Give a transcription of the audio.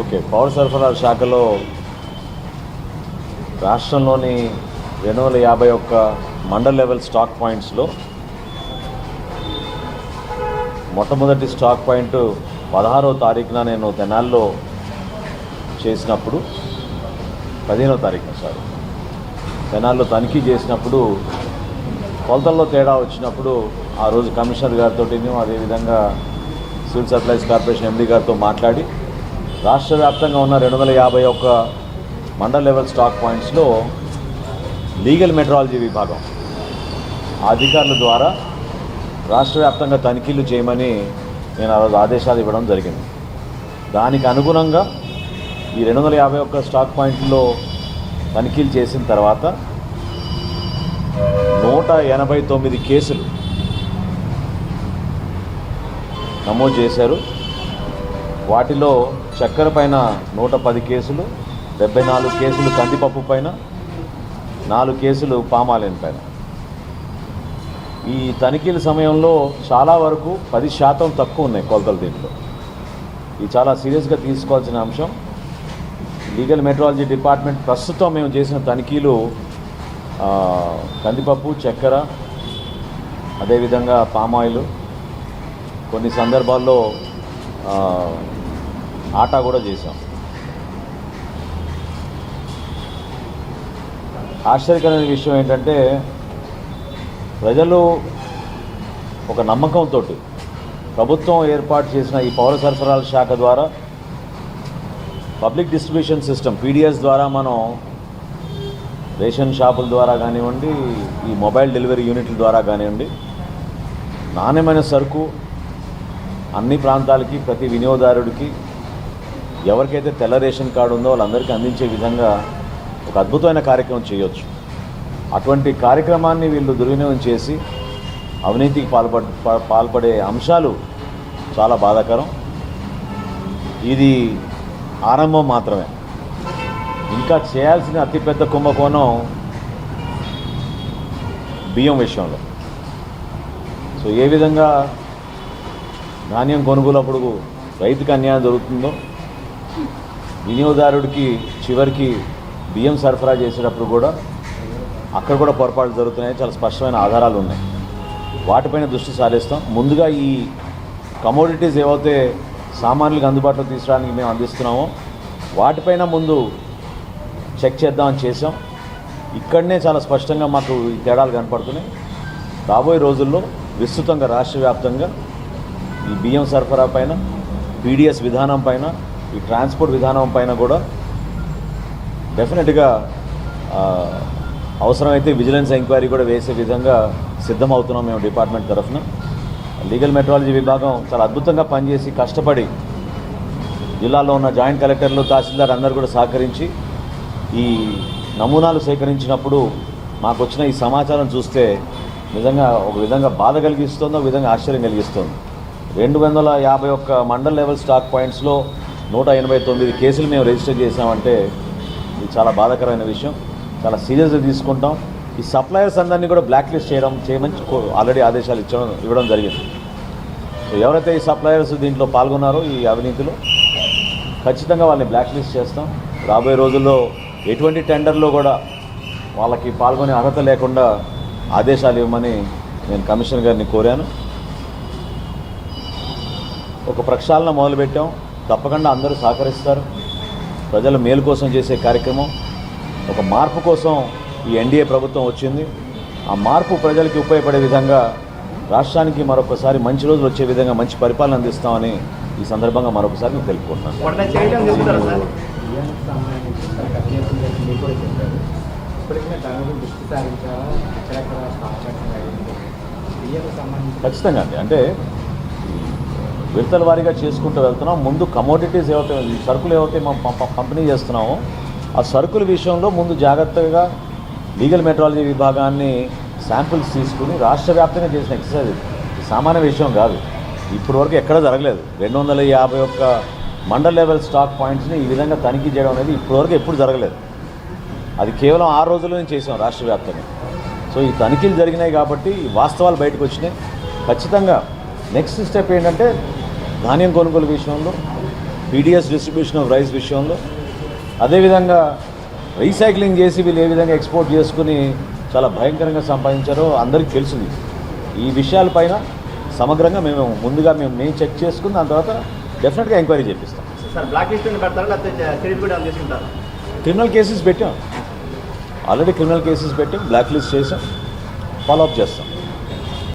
Okay పౌర సరఫరా శాఖలో రాష్ట్రంలోని రెండు వందల యాభై ఒక్క మండల్ లెవెల్ స్టాక్ పాయింట్స్లో మొట్టమొదటి స్టాక్ పాయింట్ పదహారో తారీఖున నేను తెనాల్లో చేసినప్పుడు పదిహేనో తారీఖున సార్ తెనాల్లో తనిఖీ చేసినప్పుడు కొలతల్లో తేడా వచ్చినప్పుడు ఆ రోజు కమిషనర్ గారితో అదేవిధంగా సివిల్ సప్లైస్ కార్పొరేషన్ ఎండీ గారితో మాట్లాడి రాష్ట్ర వ్యాప్తంగా ఉన్న రెండు వందల యాభై ఒక్క మండల్ లెవెల్ స్టాక్ పాయింట్స్లో లీగల్ మెట్రాలజీ విభాగం అధికారుల ద్వారా రాష్ట్ర వ్యాప్తంగా తనిఖీలు చేయమని నేను ఆ రోజు ఆదేశాలు ఇవ్వడం జరిగింది. దానికి అనుగుణంగా ఈ రెండు వందల యాభై ఒక్క స్టాక్ పాయింట్లో తనిఖీలు చేసిన తర్వాత నూట ఎనభై తొమ్మిది కేసులు నమోదు చేశారు. వాటిలో చక్కెర పైన నూట పది కేసులు డెబ్బై నాలుగు కేసులు కందిపప్పు పైన నాలుగు కేసులు పామాలిన్ పైన. ఈ తనిఖీల సమయంలో చాలా వరకు పది శాతం తక్కువ ఉన్నాయి కొలతలు దీంట్లో. ఇది చాలా సీరియస్గా తీసుకోవాల్సిన అంశం. లీగల్ మెట్రాలజీ డిపార్ట్మెంట్ ప్రస్తుతం మేము చేసిన తనిఖీలు కందిపప్పు చక్కెర అదేవిధంగా పామాయిల్. కొన్ని సందర్భాల్లో ఆటా కూడా చేసాం ఆశ్చర్యకరమైన విషయం ఏంటంటే ప్రజలు ఒక నమ్మకంతో ప్రభుత్వం ఏర్పాటు చేసిన ఈ పౌర సరఫరాల శాఖ ద్వారా పబ్లిక్ డిస్ట్రిబ్యూషన్ సిస్టమ్ పీడిఎస్ ద్వారా మనం రేషన్ షాపుల ద్వారా కానివ్వండి ఈ మొబైల్ డెలివరీ యూనిట్ల ద్వారా కానివ్వండి నాణ్యమైన సరుకు అన్ని ప్రాంతాలకి ప్రతి వినియోగదారుడికి ఎవరికైతే తెల్ల రేషన్ కార్డు ఉందో వాళ్ళందరికీ అందించే విధంగా ఒక అద్భుతమైన కార్యక్రమం చేయొచ్చు. అటువంటి కార్యక్రమాన్ని వీళ్ళు దుర్వినియోగం చేసి అవినీతికి పాల్పడ పాల్పడే అంశాలు చాలా బాధాకరం. ఇది ఆరంభం మాత్రమే. ఇంకా చేయాల్సిన అతిపెద్ద కుంభకోణం బియ్యం విషయంలో. సో ఏ విధంగా ధాన్యం కొనుగోలప్పుడు రైతుకి అన్యాయం జరుగుతుందో వినియోగదారుడికి చివరికి బియ్యం సరఫరా చేసేటప్పుడు కూడా అక్కడ కూడా పొరపాట్లు జరుగుతున్నాయి. చాలా స్పష్టమైన ఆధారాలు ఉన్నాయి. వాటిపైన దృష్టి సారిస్తాం. ముందుగా ఈ కమోడిటీస్ ఏవైతే సామాన్యులకు అందుబాటులో తీసుకురావడానికి మేము అందిస్తున్నామో వాటిపైన ముందు చెక్ చేద్దామని చేసాం ఇక్కడనే చాలా స్పష్టంగా మాకు ఈ తేడాలు కనపడుతున్నాయి. రాబోయే రోజుల్లో విస్తృతంగా రాష్ట్ర వ్యాప్తంగా ఈ బియ్యం సరఫరా పైన పీడిఎస్ విధానం పైన ఈ ట్రాన్స్పోర్ట్ విధానం పైన కూడా డెఫినెట్గా అవసరమైతే విజిలెన్స్ ఎంక్వైరీ కూడా వేసే విధంగా సిద్ధమవుతున్నాం మేము డిపార్ట్మెంట్ తరఫున. లీగల్ మెట్రాలజీ విభాగం చాలా అద్భుతంగా పనిచేసి కష్టపడి జిల్లాలో ఉన్న జాయింట్ కలెక్టర్లు తహసీల్దార్ అందరూ కూడా సహకరించి ఈ నమూనాలు సేకరించినప్పుడు మాకు వచ్చిన ఈ సమాచారం చూస్తే నిజంగా ఒక విధంగా బాధ కలిగిస్తుంది ఒక విధంగా ఆశ్చర్యం కలిగిస్తుంది. రెండు వందల యాభై ఒక్క మండల్ లెవెల్ స్టాక్ పాయింట్స్లో నూట ఎనభై తొమ్మిది కేసులు మేము రిజిస్టర్ చేసామంటే ఇది చాలా బాధాకరమైన విషయం. చాలా సీరియస్గా తీసుకుంటాం. ఈ సప్లయర్స్ అందరినీ కూడా బ్లాక్ లిస్ట్ చేయడం చేయమని ఆల్రెడీ ఆదేశాలు ఇచ్చడం ఇవ్వడం జరిగింది. సో ఎవరైతే ఈ సప్లయర్స్ దీంట్లో పాల్గొన్నారో ఈ అవినీతిలో ఖచ్చితంగా వాళ్ళని బ్లాక్ లిస్ట్ చేస్తాం. రాబోయే రోజుల్లో ఎటువంటి టెండర్లో కూడా వాళ్ళకి పాల్గొనే అర్హత లేకుండా ఆదేశాలు ఇవ్వమని నేను కమిషనర్ గారిని కోరాను. ఒక ప్రక్షాళన మొదలుపెట్టాం. తప్పకుండా అందరూ సహకరిస్తారు. ప్రజల మేలు కోసం చేసే కార్యక్రమం. ఒక మార్పు కోసం ఈ ఎన్డీఏ ప్రభుత్వం వచ్చింది. ఆ మార్పు ప్రజలకి ఉపయోగపడే విధంగా రాష్ట్రానికి మరొకసారి మంచి రోజులు వచ్చే విధంగా మంచి పరిపాలన అందిస్తామని ఈ సందర్భంగా మరొకసారి నేను తెలుపుకుంటున్నాను. ఖచ్చితంగా అండి. అంటే విడతల వారీగా చేసుకుంటూ వెళ్తున్నాం. ముందు కమోడిటీస్ ఏవైతే ఈ సరుకులు ఏవైతే మనం పం- పంపిణీ చేస్తున్నామో ఆ సరుకుల విషయంలో ముందు జాగ్రత్తగా లీగల్ మెట్రాలజీ విభాగాన్ని శాంపిల్స్ తీసుకుని రాష్ట్ర వ్యాప్తంగా చేసిన ఎక్సర్సైజ్ ఇది. సామాన్య విషయం కాదు. ఇప్పటి వరకు ఎక్కడ జరగలేదు. రెండు వందల యాభై ఒక్క మండల్ లెవెల్ స్టాక్ పాయింట్స్ని ఈ విధంగా తనిఖీ చేయడం అనేది ఇప్పటివరకు ఎప్పుడు జరగలేదు. అది కేవలం ఆరు రోజుల్లోనే చేసాం రాష్ట్ర వ్యాప్తంగా. సో ఈ తనిఖీలు జరిగినాయి కాబట్టి ఈ వాస్తవాలు బయటకు వచ్చినాయి. ఖచ్చితంగా నెక్స్ట్ స్టెప్ ఏంటంటే ధాన్యం కొనుగోలు విషయంలో పీడిఎస్ డిస్ట్రిబ్యూషన్ ఆఫ్ రైస్ విషయంలో అదేవిధంగా రీసైక్లింగ్ చేసి వీళ్ళు ఏ విధంగా ఎక్స్పోర్ట్ చేసుకుని చాలా భయంకరంగా సంపాదించారో అందరికీ తెలిసింది. ఈ విషయాలపైన సమగ్రంగా మేము ముందుగా మేము మేము చెక్ చేసుకుని దాని తర్వాత డెఫినెట్గా ఎంక్వైరీ చేపిస్తాం. క్రిమినల్ కేసెస్ పెట్టాం. ఆల్రెడీ క్రిమినల్ కేసెస్ పెట్టాం బ్లాక్ లిస్ట్ చేసాం ఫాలో అప్ చేస్తాం.